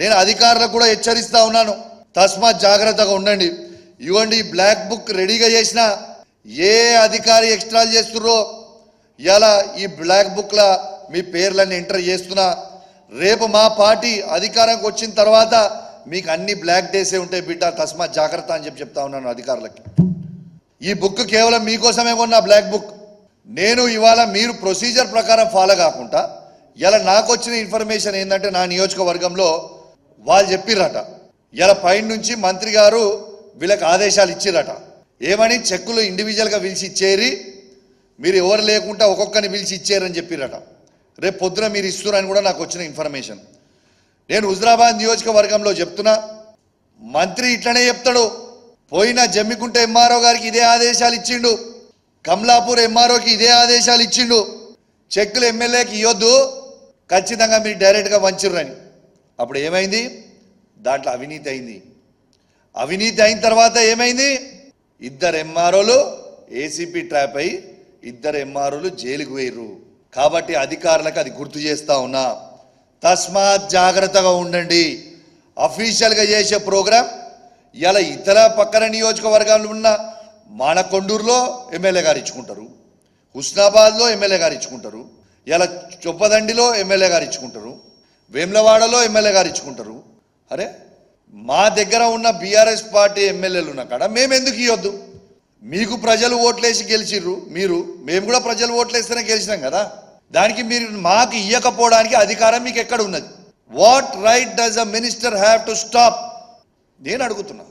నేను అధికారులకు కూడా హెచ్చరిస్తా ఉన్నాను. తస్మాత్ జాగ్రత్తగా ఉండండి. ఇవ్వండి బ్లాక్ బుక్ రెడీగా చేసిన ఏ అధికారి ఎక్స్ట్రాలు చేస్తుర్రో ఇలా ఈ బ్లాక్ బుక్ల మీ పేర్లన్నీ ఎంటర్ చేస్తున్నా. రేపు మా పార్టీ అధికారంకి వచ్చిన తర్వాత మీకు అన్ని బ్లాక్ డేసే ఉంటాయి బిడ్డ. తస్మాత్ జాగ్రత్త అని చెప్పి చెప్తా ఉన్నాను అధికారులకి. ఈ బుక్ కేవలం మీకోసమే కొన్నా బ్లాక్ బుక్. నేను ఇవాళ మీరు ప్రొసీజర్ ప్రకారం ఫాలో కాకుండా ఇలా నాకు వచ్చిన ఇన్ఫర్మేషన్ ఏంటంటే నా నియోజకవర్గంలో వాళ్ళు చెప్పిర్రట. ఇలా పైన నుంచి మంత్రి గారు వీళ్ళకి ఆదేశాలు ఇచ్చిరట ఏమని చెక్కులు ఇండివిజువల్గా పిలిచి ఇచ్చేరి మీరు ఎవరు లేకుండా ఒక్కొక్కరిని పిలిచి ఇచ్చారని చెప్పిరట రేపు పొద్దున మీరు ఇస్తున్నారని కూడా నాకు వచ్చిన ఇన్ఫర్మేషన్ నేను హుజరాబాద్ నియోజకవర్గంలో చెప్తున్నా మంత్రి ఇట్లనే చెప్తాడు. పోయిన జమ్మికుంట ఎంఆర్ఓ గారికి ఇదే ఆదేశాలు ఇచ్చిండు. కమలాపూర్ ఎంఆర్ఓకి ఇదే ఆదేశాలు ఇచ్చిండు. చెక్కులు ఎమ్మెల్యేకి ఇవ్వద్దు ఖచ్చితంగా మీరు డైరెక్ట్గా వంచిర్రని అప్పుడు ఏమైంది? దాంట్లో అవినీతి అయింది. అవినీతి అయిన తర్వాత ఏమైంది? ఇద్దరు ఎంఆర్ఓలు ఏసీపీ ట్రాప్ అయి ఇద్దరు ఎంఆర్ఓలు జైలుకు వేయరు కాబట్టి అధికారులకు అది గుర్తు చేస్తా ఉన్నా. తస్మాత్ జాగ్రత్తగా ఉండండి. అఫీషియల్గా చేసే ప్రోగ్రాం ఇలా ఇతర పక్కన నియోజకవర్గాలు ఉన్న మానకొండూరులో ఎమ్మెల్యే గారు ఇచ్చుకుంటారు. హుస్నాబాద్లో ఎమ్మెల్యే గారు ఇచ్చుకుంటారు. ఇలా చొప్పదండిలో ఎమ్మెల్యే గారు ఇచ్చుకుంటారు. వేములవాడలో ఎమ్మెల్యే గారు ఇచ్చుకుంటారు. అరే మా దగ్గర ఉన్న బీఆర్ఎస్ పార్టీ ఎమ్మెల్యేలు ఉన్న కాడ మేము ఎందుకు ఇవ్వద్దు మీకు ప్రజలు ఓట్లేసి గెలిచిర్రు మీరు మేము కూడా ప్రజలు ఓట్లేస్తేనే గెలిచినాం కదా. దానికి మీరు మాకు ఇవ్వకపోవడానికి అధికారం మీకు ఎక్కడ ఉన్నది? What right does a minister have to stop నేను అడుగుతున్నా.